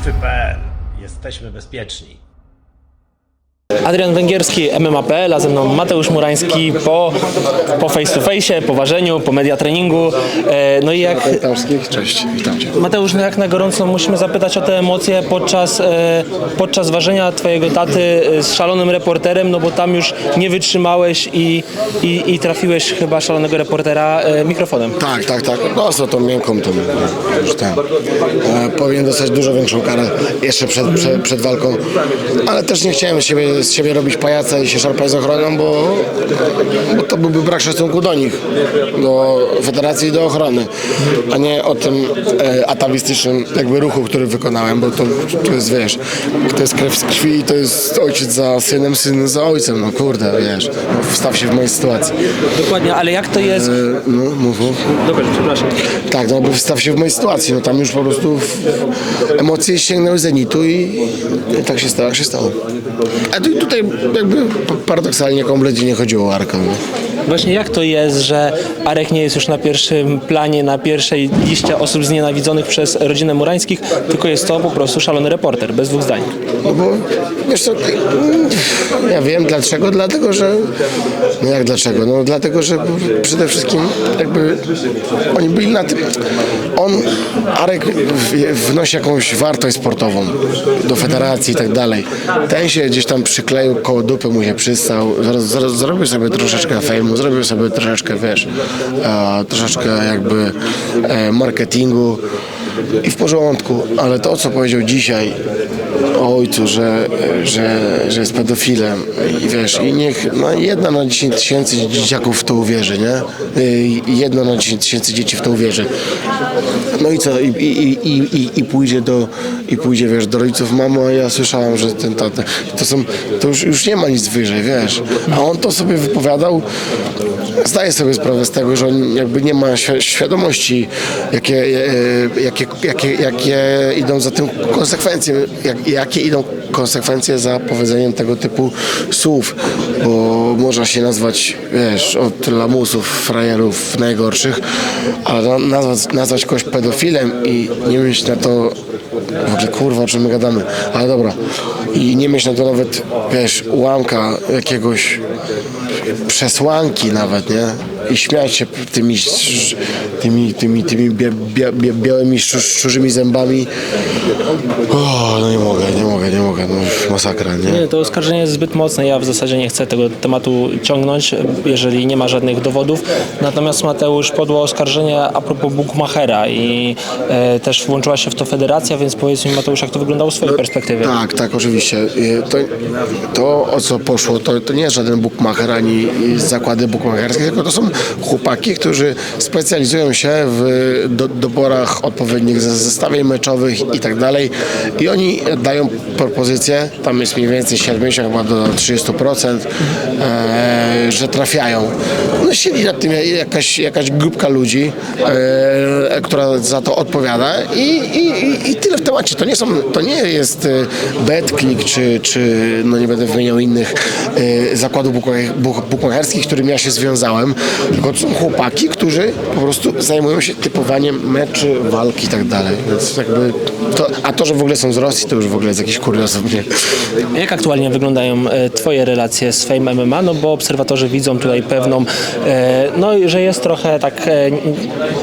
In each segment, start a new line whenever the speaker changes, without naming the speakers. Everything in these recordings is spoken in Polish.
Strefy.pl. Jesteśmy bezpieczni.
Adrian Węgierski, MMA.pl, a ze mną Mateusz Murański po, po face to face, po ważeniu, po media treningu. E, No i jak
cześć, witam Cię.
Mateusz, no jak na gorąco musimy zapytać o te emocje podczas, e, podczas ważenia twojego taty e, z szalonym reporterem, no bo tam już nie wytrzymałeś i, i, i trafiłeś chyba szalonego reportera e, mikrofonem.
Tak, tak, tak, no za tą miękką to już ten. E, powinien dostać dużo większą karę jeszcze przed, przed, przed walką, ale też nie chciałem z siebie, z siebie robić pajaca i się szarpać z ochroną, bo, bo to byłby brak szacunku do nich, do federacji i do ochrony, a nie o tym e, atawistycznym jakby ruchu, który wykonałem, bo to, to jest, wiesz, to jest krew z krwi i to jest ojciec za synem, syn za ojcem, no kurde, wiesz, no, wstaw się w mojej sytuacji.
Dokładnie, ale jak to jest...
E, no, mów, mów.
Przepraszam.
Tak, no bo wstaw się w mojej sytuacji, no tam już po prostu w, emocje sięgnęły zenitu i, i tak się stało, jak się stało. A tu, tutaj jakby paradoksalnie kompletnie nie chodziło o Arkę. No.
Właśnie jak to jest, że Arek nie jest już na pierwszym planie, na pierwszej liście osób znienawidzonych przez rodzinę Murańskich, tylko jest to po prostu szalony reporter, bez dwóch zdań.
no bo wiesz co, ja wiem dlaczego, dlatego że, no jak dlaczego, no dlatego, że przede wszystkim jakby oni byli na tym, on, Arek wnosi jakąś wartość sportową do federacji i tak dalej. Ten się gdzieś tam przykleił, koło dupy mu się przystał, zro- zro- zrobił sobie troszeczkę fejmu, zrobił sobie troszeczkę, wiesz, e, troszeczkę jakby e, marketingu i w porządku, ale to, co powiedział dzisiaj ojcu, że, że, że jest pedofilem i wiesz, i niech no, jedna na 10 tysięcy dzieciaków w to uwierzy, nie? I jedna na 10 tysięcy dzieci w to uwierzy. No i co? I, i, i, i, i pójdzie do, i pójdzie, wiesz, do rodziców, mamo, a ja słyszałam, że ten tata, to są, to już, już nie ma nic wyżej, wiesz. A on to sobie wypowiadał, zdaję sobie sprawę z tego, że on jakby nie ma świ- świadomości, jakie, e, jakie, jakie, jakie idą za tym konsekwencje, jak, jakie idą konsekwencje za powiedzeniem tego typu słów, bo można się nazwać, wiesz, od lamusów, frajerów najgorszych, ale na- nazwać, nazwać kogoś pedofilem i nie mieć na to w ogóle kurwa, o czym my gadamy, ale dobra. I nie mieć na to nawet, wiesz, ułamka jakiegoś przesłanki nawet, nie? I śmiać się tymi, tymi, tymi, tymi bia, bia, bia, białymi, szczur, szczurzymi zębami. O, no nie mogę, nie mogę, nie mogę, no masakra, nie?
Nie, to oskarżenie jest zbyt mocne. Ja w zasadzie nie chcę tego tematu ciągnąć, jeżeli nie ma żadnych dowodów. Natomiast Mateusz podło oskarżenie a propos Bukmachera i e, też włączyła się w to federacja, więc powiedz mi Mateusz, jak to wyglądało z twojej perspektywy.
Tak, tak, oczywiście. Y, To, to o co poszło, to, to nie jest żaden bookmacher ani zakłady bookmacherskie, tylko to są chłopaki, którzy specjalizują się w do, doborach odpowiednich ze- zestawień meczowych i tak dalej. I oni dają propozycję, tam jest mniej więcej 70 chyba do 30%, e, że trafiają. No siedzi nad tym jakaś, jakaś grupka ludzi, e, która za to odpowiada i, i, i- tyle temacie. To nie, są, to nie jest e, BetClick czy, czy no nie będę wymieniał innych e, zakładów bukmacher- buk- bukmacherskich, z którymi ja się związałem, tylko to są chłopaki, którzy po prostu zajmują się typowaniem meczy, walki i tak dalej. Więc jakby to, a to, że w ogóle są z Rosji, to już w ogóle jest jakiś kuriozum, nie?
Jak aktualnie wyglądają e, twoje relacje z Fame MMA? No bo obserwatorzy widzą tutaj pewną, e, no że jest trochę tak, e,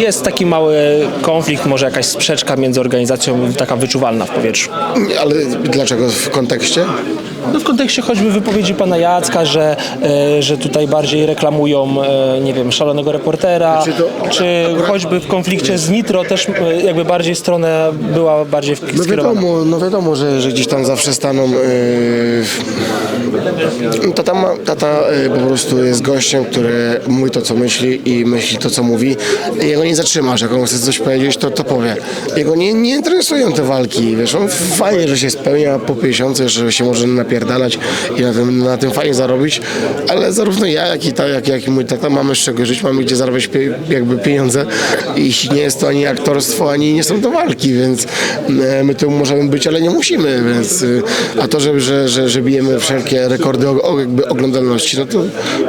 jest taki mały konflikt, może jakaś sprzeczka między organizacją, taka wyczuwalna w powietrzu.
Ale dlaczego w kontekście?
No w kontekście choćby wypowiedzi pana Jacka, że, e, że tutaj bardziej reklamują, e, nie wiem, szalonego reportera,
Znaczy to-
czy choćby w konflikcie z Nitro też e, jakby bardziej stronę była bardziej w-
No
skierowana.
wiadomo, no wiadomo, że, że gdzieś tam zawsze staną. Yy, tata, ma, tata yy, po prostu jest gościem, który mówi to, co myśli i myśli to, co mówi. Jego nie zatrzymasz, jak on chce coś powiedzieć, to, to powie. Jego nie, nie interesują te walki, wiesz, on fajnie, że się spełnia po 50, że się może napierdalać i na tym, na tym fajnie zarobić, ale zarówno ja, jak i, ta, jak, jak i mój tata mamy z czego żyć, mamy gdzie zarabiać pie, jakby pieniądze. I nie jest to ani aktorstwo, ani nie są to walki, więc e, my tu możemy być, ale nie musimy, więc y, a to, że, że, że, że bijemy wszelkie rekordy o, jakby oglądalności, no to,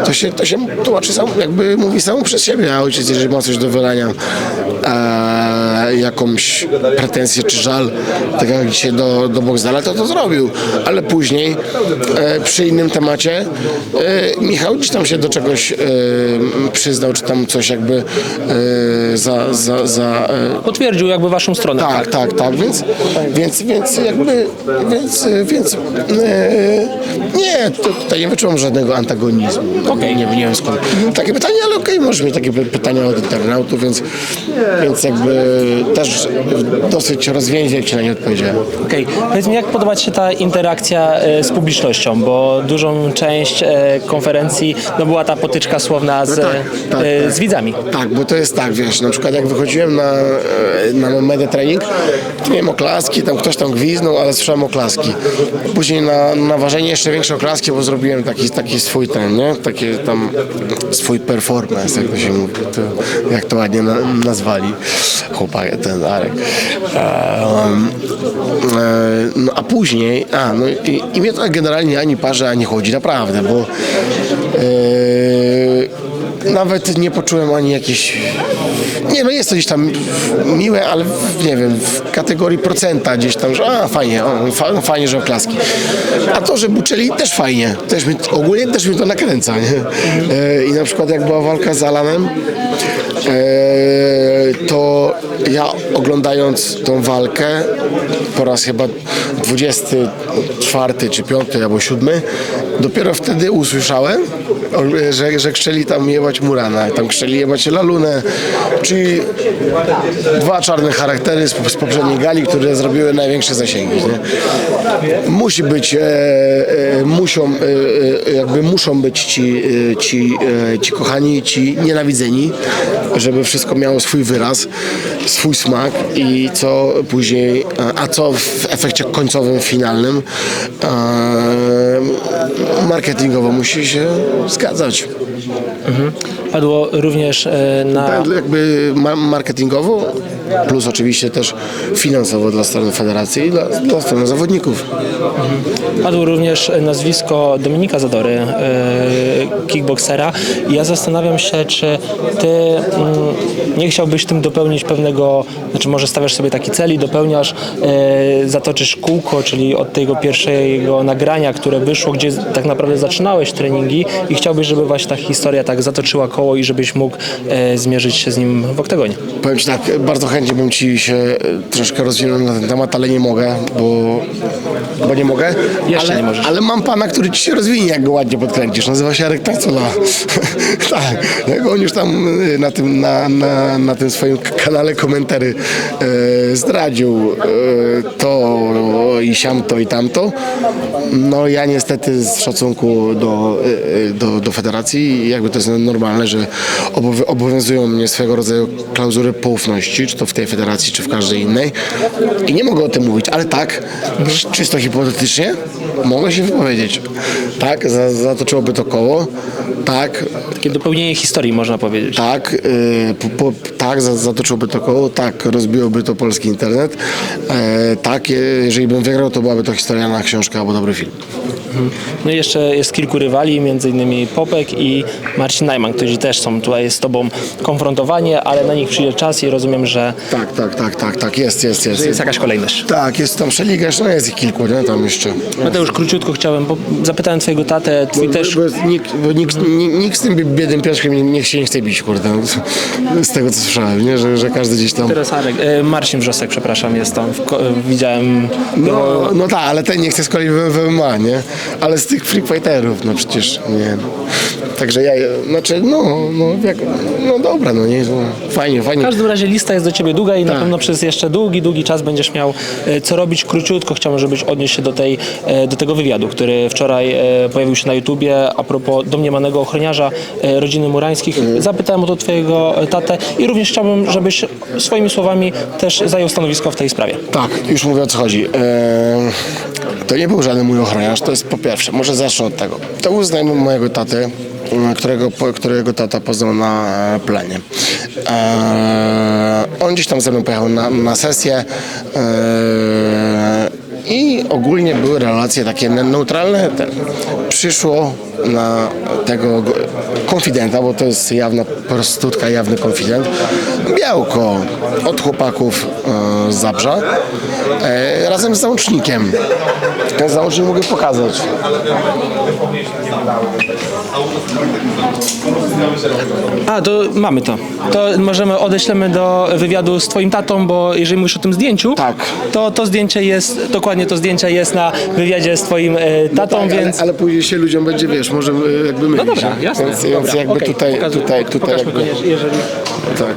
to się, to się tłumaczy sam, jakby mówi samo przez siebie, a ojciec, jeżeli ma coś do wylania, e, jakąś pretensję czy żal, tak jak dzisiaj do, do Boxdala, to to zrobił. Ale później e, przy innym temacie e, Michał gdzieś tam się do czegoś e, przyznał, czy tam coś jakby za, za, za
Potwierdził jakby waszą stronę.
tak, tak, tak, więc, więc, więc jakby, więc, więc nie, to, tutaj nie wyczułam żadnego antagonizmu.
Okej.
Nie, nie wiem skąd. Takie pytanie, ale okej, możesz mieć takie py- pytania od internautów, więc, więc jakby też dosyć rozwięźle ci na nie odpowiedziałem.
Okej, powiedz mi, jak podoba Ci się ta interakcja e, z publicznością, bo dużą część e, konferencji no była ta potyczka słowna z,
tak, tak,
e,
tak.
z widzami.
Tak, bo to jest tak, wiesz, na przykład jak wychodziłem na, e, na media trening, to miałem oklaski, tam ktoś tam gwiznął, ale słyszałem oklaski. Później na, na ważenie jeszcze większe oklaski, bo zrobiłem taki, taki swój ten, nie? Taki tam swój performance, jak to się mówi, to, jak to ładnie na, nazwali chłopak, ten Arek. Um, no a później, a no i, i mnie to generalnie ani parzy, ani chodzi, naprawdę, bo e, nawet nie poczułem ani jakiejś. Nie, no jest to gdzieś tam miłe, ale w, nie wiem, w kategorii procenta gdzieś tam, że a fajnie, o, fa, fajnie, że oklaski. A to, że buczeli też fajnie. Też mi, ogólnie też mi to nakręca, nie? E, I na przykład jak była walka z Alanem, to ja oglądając tą walkę po raz chyba 24 czy 5 albo 7, dopiero wtedy usłyszałem, że, że krzczeli tam jebać Murana, tam krzczeli jebać Lalunę, czyli dwa czarne charaktery z, z poprzedniej gali, które zrobiły największe zasięgi. Nie? Musi być, e, e, muszą, e, e, jakby muszą być ci, e, ci, e, ci kochani, ci nienawidzeni, żeby wszystko miało swój wyraz, swój smak i co później, e, a co w efekcie końcowym, finalnym e, marketingowo musi się zgadzać.
Padło również e, na...
Tak, jakby ma- marketingowo, plus oczywiście też finansowo dla strony federacji i dla, dla strony zawodników.
Padło również nazwisko Dominika Zadory, e, kickboksera. Ja zastanawiam się, czy ty mm, nie chciałbyś tym dopełnić pewnego, znaczy może stawiasz sobie taki cel i dopełniasz, e, zatoczysz kółko, czyli od tego pierwszego nagrania, które wyszło, gdzie tak naprawdę zaczynałeś treningi i chciałbyś, żeby właśnie ta historia tak zatoczyła koło i żebyś mógł e, zmierzyć się z nim w oktagonie.
Powiem Ci tak, bardzo chętnie bym Ci się troszkę rozwinął na ten temat, ale nie mogę, bo, bo nie mogę.
Jeszcze
ale,
nie możesz.
Ale mam pana, który Ci się rozwinie, jak go ładnie podkręcisz. Nazywa się Arek Tacula. tak, on już tam e, na tym, na, na, na tym swoim kanale komentary e, zdradził e, to i siamto i tamto. No ja niestety z szacunku do, e, do, do federacji, jakby to jest normalne, że obowy- obowiązują mnie swego rodzaju klauzury poufności, czy to w tej federacji, czy w każdej innej. I nie mogę o tym mówić, ale tak, czysto hipotetycznie, mogę się wypowiedzieć. Tak, za- zatoczyłoby to koło. Tak,
Takie dopełnienie historii, można powiedzieć.
tak, yy, po, po, tak, za- zatoczyłoby to koło, tak, rozbiłoby to polski internet. E, tak, jeżeli bym wygrał, to byłaby to historialna książka albo dobry film.
No i jeszcze jest kilku rywali, między innymi Popek i Marcin Najman, którzy też są tutaj z Tobą konfrontowani, ale na nich przyjdzie czas i rozumiem, że
Tak, tak, tak, tak, tak, jest, jest, jest.
jest jakaś kolejność.
Tak, jest tam szeligasz, no jest ich kilku, nie, tam jeszcze.
Mateusz, króciutko chciałem, bo zapytałem Twojego tatę, Twój też...
Bo, bo nikt, bo nikt, nikt, z tym biednym pieszkiem nie, niech się nie chce bić, kurde, z tego co słyszałem, nie, że, że każdy gdzieś tam...
Teraz Arek, e, Marcin Wrzosek, przepraszam, jest tam, w, ko- widziałem...
No, no tak, ale ten nie chce z kolei w w MMA, nie? Ale z tych free fighterów, no przecież nie. Także ja, znaczy, no, no, jak, no dobra, no nie, no, fajnie,
W
fajnie.
każdym razie lista jest do Ciebie długa i na
Tak.
pewno przez jeszcze długi, długi czas będziesz miał e, co robić. Króciutko chciałbym, żebyś odniósł się do, tej, e, do tego wywiadu, który wczoraj e, pojawił się na YouTubie a propos domniemanego ochroniarza e, rodziny Murańskich. Zapytałem o to Twojego e, tatę i również chciałbym, żebyś swoimi słowami też zajął stanowisko w tej sprawie.
Tak, już mówię o co chodzi. Eee, to nie był żaden mój ochroniarz, to jest po pierwsze, może zacznę od tego. To był mojego taty, m, którego, którego tata poznał na e, plenie. Eee, on gdzieś tam ze mną pojechał na, na sesję. I ogólnie były relacje takie ne- neutralne. Przyszło na tego go- konfidenta, bo to jest jawna prostytutka, jawny konfident. Białko od chłopaków e, z Zabrza e, razem z załącznikiem. Ten załącznik mogę pokazać.
A, to mamy to. To możemy, odeślemy do wywiadu z twoim tatą, bo jeżeli mówisz o tym zdjęciu,
Tak.
to to zdjęcie jest, dokładnie to zdjęcie jest na wywiadzie z twoim e, tatą,
Tak,
więc...
ale, ale później się ludziom będzie, wiesz, może e, jakby mylić.
No dobra, jasne.
Więc,
dobra,
więc jakby
okej,
tutaj,
pokazuj,
tutaj, tutaj
pokażmy
jakby,
koniecznie, jeżeli...
tak,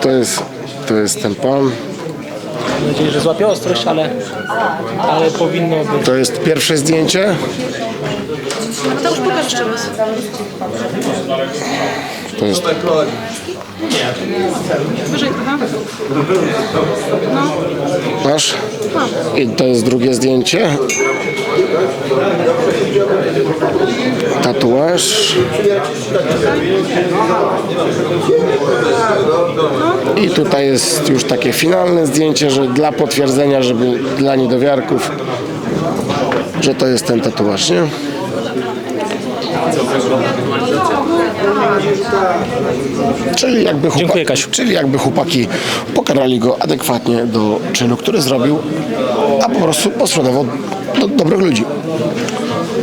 to jest, to jest ten pan.
Mam nadzieję, że złapie ostrość, ale, ale powinno być.
To jest pierwsze zdjęcie.
To już pokaż jeszcze raz.
To jest
Wyżej trochę.
Masz? I to jest drugie zdjęcie. Tatuaż. I tutaj jest już takie finalne zdjęcie, że dla potwierdzenia, żeby dla niedowiarków, że to jest ten tatuaż, nie? Czyli jakby, chłopa-
Dziękuję, Kasiu.
czyli jakby chłopaki pokarali go adekwatnie do czynu, który zrobił, a po prostu posprzedawał do dobrych ludzi.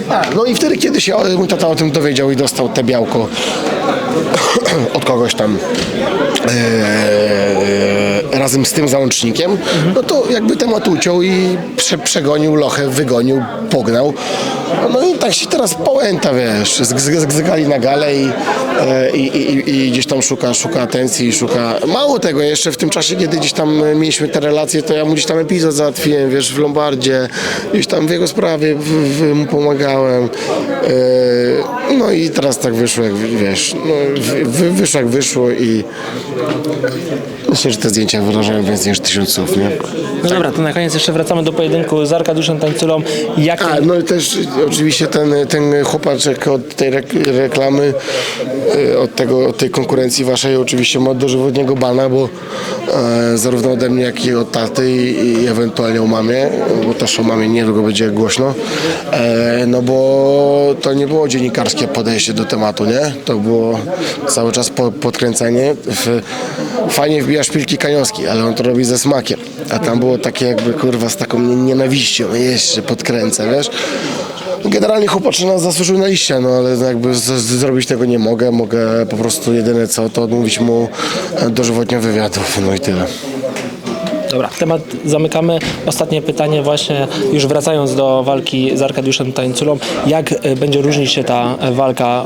A, no i wtedy, kiedy się mój tata o tym dowiedział i dostał te białko od kogoś tam e, razem z tym załącznikiem, no to jakby temat uciął i prze, przegonił lochę, wygonił, pognał. No i tak się teraz połęta, wiesz, z- z- zgali na galę i, e, i, i, i gdzieś tam szuka, szuka atencji i szuka... Mało tego, jeszcze w tym czasie, kiedy gdzieś tam mieliśmy te relacje, to ja mu gdzieś tam epizod załatwiłem, wiesz, w Lombardzie, gdzieś tam w jego sprawie w, w, mu pomagałem. E, no i teraz tak wyszło, jak wiesz, no, wy, wy, wyszło jak wyszło i myślę, że te zdjęcia wyrażają więcej niż tysiąc słów, nie?
No dobra, to na koniec jeszcze wracamy do pojedynku z Arkadiuszem Tańculą. Jak
A, no i też oczywiście ten, ten chłopaczek od tej rek- reklamy, y, od, tego, od tej konkurencji waszej oczywiście ma dożywotniego bana, bo e, zarówno ode mnie, jak i od taty i, i ewentualnie o mamie, bo też o mamie niedługo będzie głośno, e, no bo to nie było dziennikarskie podejście do tematu, nie? To było cały czas po, podkręcanie. Fajnie wbija szpilki kanioski, ale on to robi ze smakiem. A tam było takie jakby kurwa z taką nie- nienawiścią, jeszcze podkręca, wiesz? Generalnie chłopaczyna zasłużył na liście, no ale jakby z, z, zrobić tego nie mogę. Mogę po prostu jedyne co, to odmówić mu e, dożywotnio wywiadów, no i tyle.
Dobra, temat zamykamy. Ostatnie pytanie właśnie, już wracając do walki z Arkadiuszem Tańculą. Jak e, będzie różnić się ta e, walka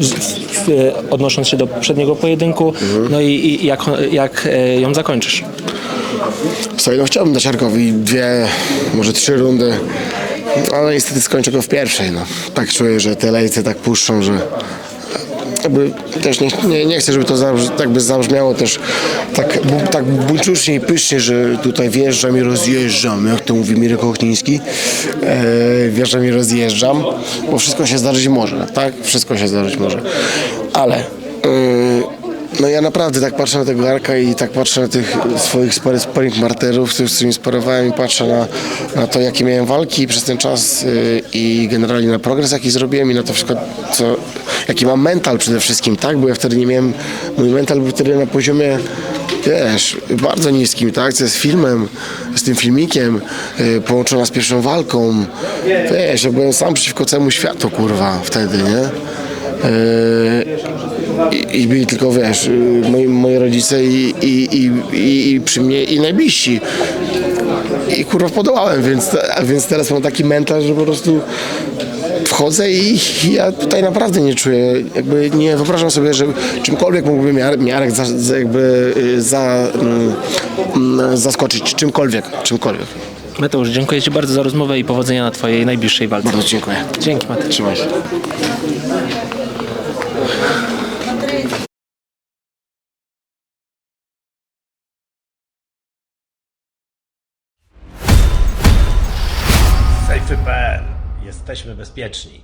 z, w, odnosząc się do przedniego pojedynku, no i, i jak, jak ją zakończysz?
Słuchaj, no chciałbym dać Arkowi dwie, może trzy rundy, ale niestety skończę go w pierwszej. No. Tak czuję, że te lejce tak puszczą, że jakby też nie, nie, nie chcę, żeby to zabrzmi, tak by zabrzmiało też tak, bu, tak buńczucznie i pysznie, że tutaj wjeżdżam i rozjeżdżam, jak to mówi Mirek Ochniński. E, wjeżdżam i rozjeżdżam, bo wszystko się zdarzyć może, tak? Wszystko się zdarzyć może. Ale e, no ja naprawdę tak patrzę na tego Arka i tak patrzę na tych swoich spar- sparring marterów, z którymi sparowałem i patrzę na, na to, jakie miałem walki przez ten czas y, i generalnie na progres, jaki zrobiłem i na to wszystko, co, jaki mam mental przede wszystkim, tak? Bo ja wtedy nie miałem, mój mental był wtedy na poziomie wiesz, bardzo niskim, tak? Jest filmem, z tym filmikiem, y, połączona z pierwszą walką. Wiesz, ja byłem sam przeciwko całemu światu, kurwa, wtedy, nie? Yy, i, i byli tylko, wiesz, yy, moi, moi rodzice i, i, i, i, i przy mnie i najbliżsi. I kurwa podołałem, więc, więc teraz mam taki mental, że po prostu wchodzę i ja tutaj naprawdę nie czuję, jakby nie wyobrażam sobie, że czymkolwiek mógłby Miarek, za, za, jakby yy, za, mm, mm, zaskoczyć, czymkolwiek, czymkolwiek.
Mateusz, dziękuję Ci bardzo za rozmowę i powodzenia na Twojej najbliższej walce.
Bardzo dziękuję.
Dzięki Mateusz.
Trzymaj się.
Jesteśmy bezpieczni.